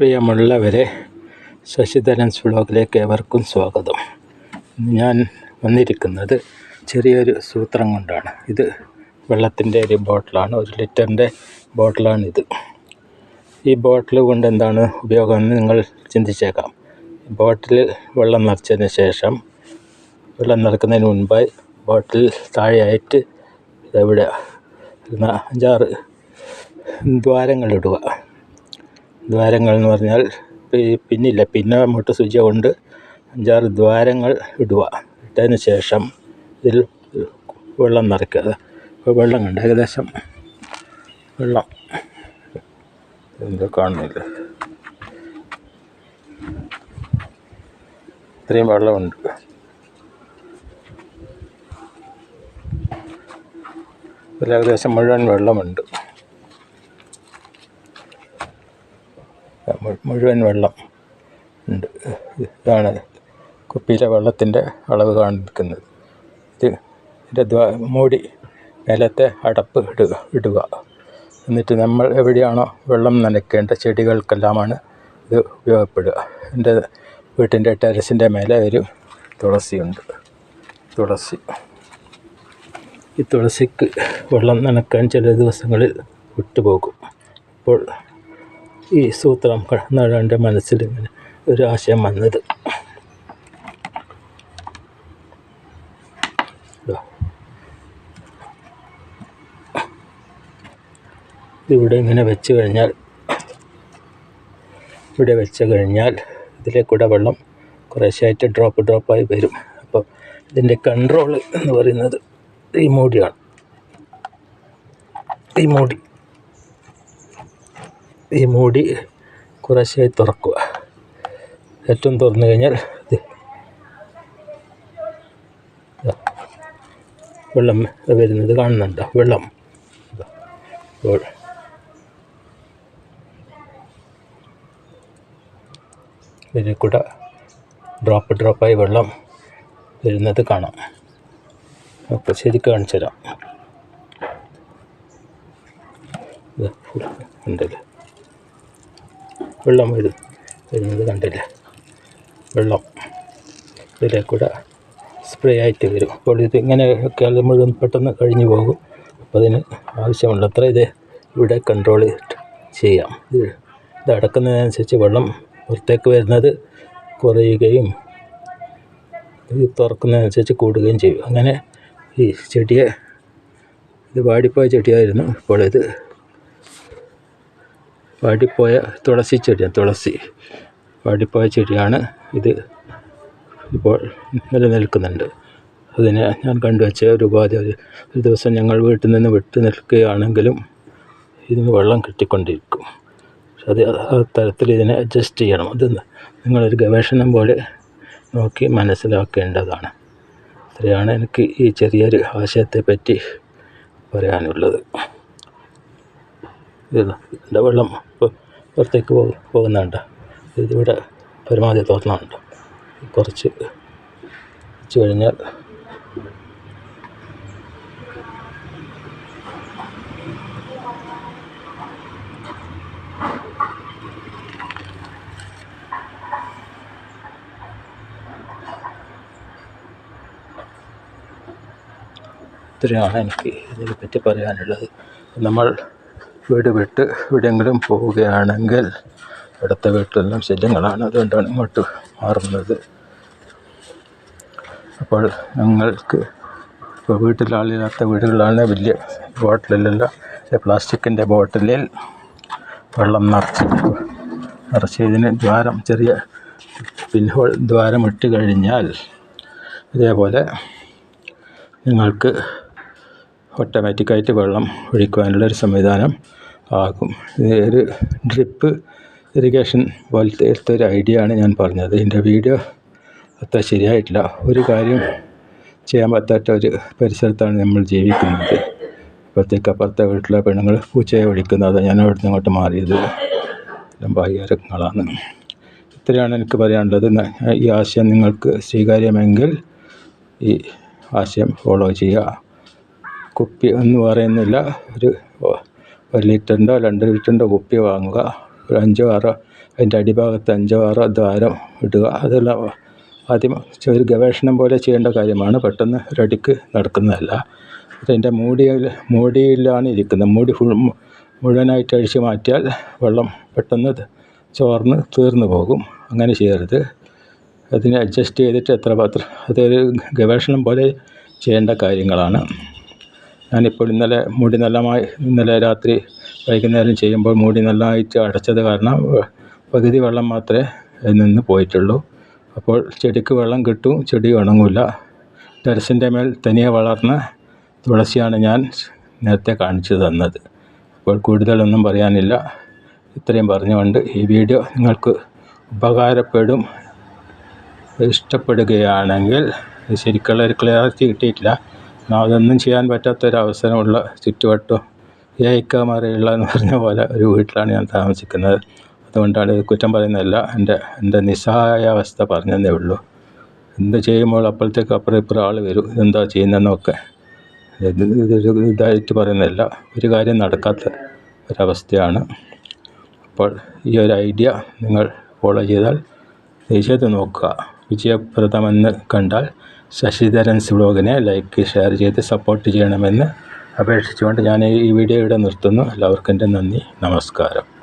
പ്രിയമുള്ളവരെ ശശിധരൻസ് വ്ളോഗിലേക്ക് ഏവർക്കും സ്വാഗതം. ഞാൻ വന്നിരിക്കുന്നത് ചെറിയൊരു സൂത്രം കൊണ്ടാണ്. ഇത് വെള്ളത്തിന്റെ ഒരു ബോട്ടിലാണ് ഒരു ലിറ്ററിന്റെ ബോട്ടിലാണിത്. ഈ ബോട്ടിൽ കൊണ്ട് എന്താണ് ഉപയോഗമെന്ന് നിങ്ങൾ ചിന്തിച്ചേക്കാം. ബോട്ടിൽ വെള്ളം നിറച്ചതിന് ശേഷം വെള്ളം നിറക്കുന്നതിന് മുൻപായി ബോട്ടിൽ താഴെയായിട്ട് ഇവിടെ അഞ്ചാറ് ദ്വാരങ്ങളിടുക. ദ്വാരങ്ങൾ എന്ന് പറഞ്ഞാൽ പിന്നില്ല. പിന്നെ അങ്ങോട്ട് സൂചി കൊണ്ട് അഞ്ചാറ് ദ്വാരങ്ങൾ ഇടുക. ഇട്ടതിന് ശേഷം ഇതിൽ വെള്ളം നിറയ്ക്കുക. ഇപ്പോൾ വെള്ളം കണ്ട്? ഏകദേശം വെള്ളം. എന്തോ കാണുന്നില്ല. ഇത്രയും വെള്ളമുണ്ട്. ഇതിൽ ഏകദേശം മുഴുവൻ വെള്ളമുണ്ട്. മുഴുവൻ വെള്ളം ഉണ്ട്. ഇതാണ് കുപ്പിയിലെ വെള്ളത്തിന്റെ അളവ് കാണിക്കുന്നത്. ഇത് ഇതിന്റെ മൂടി നിലത്തെ അടപ്പ് ഇടുക ഇടുക. എന്നിട്ട് നമ്മൾ എവിടെയാണോ വെള്ളം നനയ്ക്കേണ്ട ചെടികൾക്കെല്ലാമാണ് ഇത് ഉപയോഗപ്പെടുക. എന്റെ വീട്ടിന്റെ ടെറസിന്റെ മേലെ ഒരു തുളസിയുണ്ട്. തുളസി. ഈ തുളസിക്ക് വെള്ളം നനക്കാൻ ചില ദിവസങ്ങളിൽ വിട്ടുപോകും. അപ്പോൾ ഈ സൂത്രം കടന്നാണ് മനസ്സിൽ ഇങ്ങനെ ഒരു ആശയം വന്നത്. ഇവിടെ ഇങ്ങനെ വെച്ച് കഴിഞ്ഞാൽ ഇവിടെ വെച്ച് കഴിഞ്ഞാൽ ഇതിലേക്കൂടെ വെള്ളം കുറേശ്ശായിട്ട് ഡ്രോപ്പ് ഡ്രോപ്പായി വരും. അപ്പോൾ ഇതിന്റെ കൺട്രോൾ എന്ന് പറയുന്നത് ഈ മൂടിയാണ്. ഈ മൂടി. ഈ മൂടി കുറേശ്ശായി തുറക്കുക. ഏറ്റവും തുറന്നു കഴിഞ്ഞാൽ. വെള്ളം വരുന്നത് കാണുന്നുണ്ടോ? വെള്ളം. ഇതാ. ഇപ്പോൾ. ഇതിൽ കൂടെ ഡ്രോപ്പ് ഡ്രോപ്പായി വെള്ളം വരുന്നത് കാണാം. അപ്പോൾ ശരി കാണിച്ചു തരാം ഉണ്ടല്ലേ വെള്ളം വരും വരുന്നത് കണ്ടില്ലേ. വെള്ളം ഇതിലെ കൂടെ സ്പ്രേ ആയിട്ട് വരും. അപ്പോൾ ഇത് ഇങ്ങനെയൊക്കെ അത് മുഴുവൻ പെട്ടെന്ന് കഴിഞ്ഞു പോകും. അപ്പോൾ അതിന് ആവശ്യമുള്ളത്ര ഇത് ഇവിടെ കൺട്രോൾ ചെയ്യാം. ഇത് ഇത് അടക്കുന്നതിനനുസരിച്ച് വെള്ളം പുറത്തേക്ക് വരുന്നത് കുറയുകയും ഇത് തുറക്കുന്നതിനനുസരിച്ച് കൂടുകയും ചെയ്യും. അങ്ങനെ ഈ ചെടിയെ ഇത് വാടിപ്പോയ ചെടിയായിരുന്നു. ഇപ്പോൾ ഇത് വാടിപ്പോയ തുളസി ചെടിയാണ് തുളസി. വാടിപ്പോയ ചെടിയാണ് ഇത് ഇപ്പോൾ നിലനിൽക്കുന്നുണ്ട്. അതിനെ ഞാൻ കണ്ടുവച്ച ഒരു ഉപാധി ഒരു ദിവസം ഞങ്ങൾ വീട്ടിൽ നിന്ന് വിട്ടു നിൽക്കുകയാണെങ്കിലും ഇതിന് വെള്ളം കിട്ടിക്കൊണ്ടിരിക്കും. അത് ആ തരത്തിൽ ഇതിനെ അഡ്ജസ്റ്റ് ചെയ്യണം. അത് നിങ്ങളൊരു ഗവേഷണം പോലെ നോക്കി മനസ്സിലാക്കേണ്ടതാണ്. ഇത്രയാണ് എനിക്ക് ഈ ചെറിയൊരു ആശയത്തെ പറ്റി പറയാനുള്ളത്. ഇത് ഇതിന്റെ വെള്ളം പുറത്തേക്ക് പോകും പോകുന്നുണ്ട്. ഇതിവിടെ പരമാവധി തോന്നുന്നുണ്ട് കുറച്ച് വെച്ച് കഴിഞ്ഞാൽ ഇത്രയാണ് എനിക്ക് ഇതിനെപ്പറ്റി പറയാനുള്ളത്. നമ്മൾ വീട് വിട്ട് എവിടെയെങ്കിലും പോവുകയാണെങ്കിൽ അടുത്ത വീട്ടിലെല്ലാം ശല്യങ്ങളാണ്. അതുകൊണ്ടാണ് ഇങ്ങോട്ട് മാറുന്നത്. അപ്പോൾ ഞങ്ങൾക്ക് ഇപ്പോൾ വീട്ടിലാളില്ലാത്ത വീടുകളാണ്. വലിയ ബോട്ടിലെല്ലാം പ്ലാസ്റ്റിക്കിന്റെ ബോട്ടിലിൽ വെള്ളം നിറച്ച് നിറച്ചതിന് ദ്വാരം ചെറിയ പിൻഹോൾ ദ്വാരം ഇട്ട് കഴിഞ്ഞാൽ ഇതേപോലെ നിങ്ങൾക്ക് ഓട്ടോമാറ്റിക്കായിട്ട് വെള്ളം ഒഴിക്കുവാനുള്ളൊരു സംവിധാനം ആകും ഒരു ഡ്രിപ്പ് ഇറിഗേഷൻ പോലത്തെ ഒരു ഐഡിയ ആണ് ഞാൻ പറഞ്ഞത്. എന്റെ വീഡിയോ അത്ര ശരിയായിട്ടില്ല. ഒരു കാര്യം ചെയ്യാൻ പറ്റാത്ത ഒരു പരിസരത്താണ് നമ്മൾ ജീവിക്കുന്നത്. അപ്പോഴത്തേക്ക് അപ്പുറത്തെ വീട്ടിലെ പെണ്ണുങ്ങൾ പൂച്ചയെ വിളിക്കുന്നത്. ഞാൻ അവിടെ നിന്ന് ഇങ്ങോട്ട് മാറിയത് എല്ലാം ബാഹ്യരങ്ങളാണ് ഇത്രയാണ് എനിക്ക് പറയാനുള്ളത്. ഈ ആശയം നിങ്ങൾക്ക് സ്വീകാര്യമെങ്കിൽ ഈ ആശയം ഫോളോ ചെയ്യുക. കുപ്പി എന്ന് പറയുന്നില്ല ഒരു ഒരു ലിറ്ററിന്റെ രണ്ട് ലിറ്ററിന്റെ കുപ്പി വാങ്ങുക ഒരു അഞ്ചോ ആറോ അതിന്റെ അടിഭാഗത്ത് അഞ്ചോ ആറോ ദ്വാരം ഇടുക. അതെല്ലാം ആദ്യം ഒരു ഗവേഷണം പോലെ ചെയ്യേണ്ട കാര്യമാണ്. പെട്ടെന്ന് ഒരടിക്ക് നടക്കുന്നതല്ല. അതിന്റെ മൂടിയിൽ മൂടിയിലാണ് ഇരിക്കുന്നത്. മൂടി ഫുൾ മുഴുവനായിട്ട് അഴിച്ച് മാറ്റിയാൽ വെള്ളം പെട്ടെന്ന് ചോർന്ന് തീർന്നു പോകും. അങ്ങനെ ചെയ്യരുത്. അതിനെ അഡ്ജസ്റ്റ് ചെയ്തിട്ട് എത്ര പാത്രം അതൊരു ഗവേഷണം പോലെ ചെയ്യേണ്ട കാര്യങ്ങളാണ്. ഞാനിപ്പോൾ ഇന്നലെ മുടി നല്ലമായി ഇന്നലെ രാത്രി വൈകുന്നേരം ചെയ്യുമ്പോൾ മുടി നല്ലതായിട്ട് അടച്ചത് കാരണം പകുതി വെള്ളം മാത്രമേ അതിൽ നിന്ന് പോയിട്ടുള്ളൂ. അപ്പോൾ ചെടിക്ക് വെള്ളം കിട്ടും ചെടി ഉണങ്ങില്ല. ടെറസിന്റെ മേൽ തനിയെ വളർന്ന തുളസിയാണ് ഞാൻ നേരത്തെ കാണിച്ചു തന്നത്. അപ്പോൾ കൂടുതലൊന്നും പറയാനില്ല. ഇത്രയും പറഞ്ഞുകൊണ്ട് ഈ വീഡിയോ നിങ്ങൾക്ക് ഉപകാരപ്പെടും. ഇഷ്ടപ്പെടുകയാണെങ്കിൽ ശരിക്കുള്ള ഒരു ക്ലിയറിറ്റി കിട്ടിയിട്ടില്ല. അതൊന്നും ചെയ്യാൻ പറ്റാത്തൊരവസരമുള്ള ചുറ്റുവട്ടം ഏക്കമറയുള്ള എന്ന് പറഞ്ഞ പോലെ ഒരു വീട്ടിലാണ് ഞാൻ താമസിക്കുന്നത്. അതുകൊണ്ടാണ് ഇത് കുറ്റം പറയുന്നതല്ല എന്റെ എന്റെ നിസ്സഹായ അവസ്ഥ പറഞ്ഞതേ ഉള്ളൂ. എന്ത് ചെയ്യുമ്പോൾ അപ്പോഴത്തേക്ക് അപ്പുറം ഇപ്പുറം ആൾ വരും. എന്താ ചെയ്യുന്നതെന്നൊക്കെ. ഇത് ഇതൊരു ഇതായിട്ട് പറയുന്നതല്ല ഒരു കാര്യം നടക്കാത്ത ഒരവസ്ഥയാണ്. അപ്പോൾ ഈ ഒരു ഐഡിയ നിങ്ങൾ ഫോളോ ചെയ്താൽ തീർച്ചയായിട്ടും നോക്കുക. വിജയപ്രദമെന്ന് കണ്ടാൽ ശശിധരൻസ് ബ്ലോഗിനെ ലൈക്ക് ഷെയർ ചെയ്ത് സപ്പോർട്ട് ചെയ്യണമെന്ന് അപേക്ഷിച്ചുകൊണ്ട് ഞാൻ ഈ വീഡിയോ ഇവിടെ നിർത്തുന്നു. എല്ലാവർക്കും എന്റെ നന്ദി. നമസ്കാരം.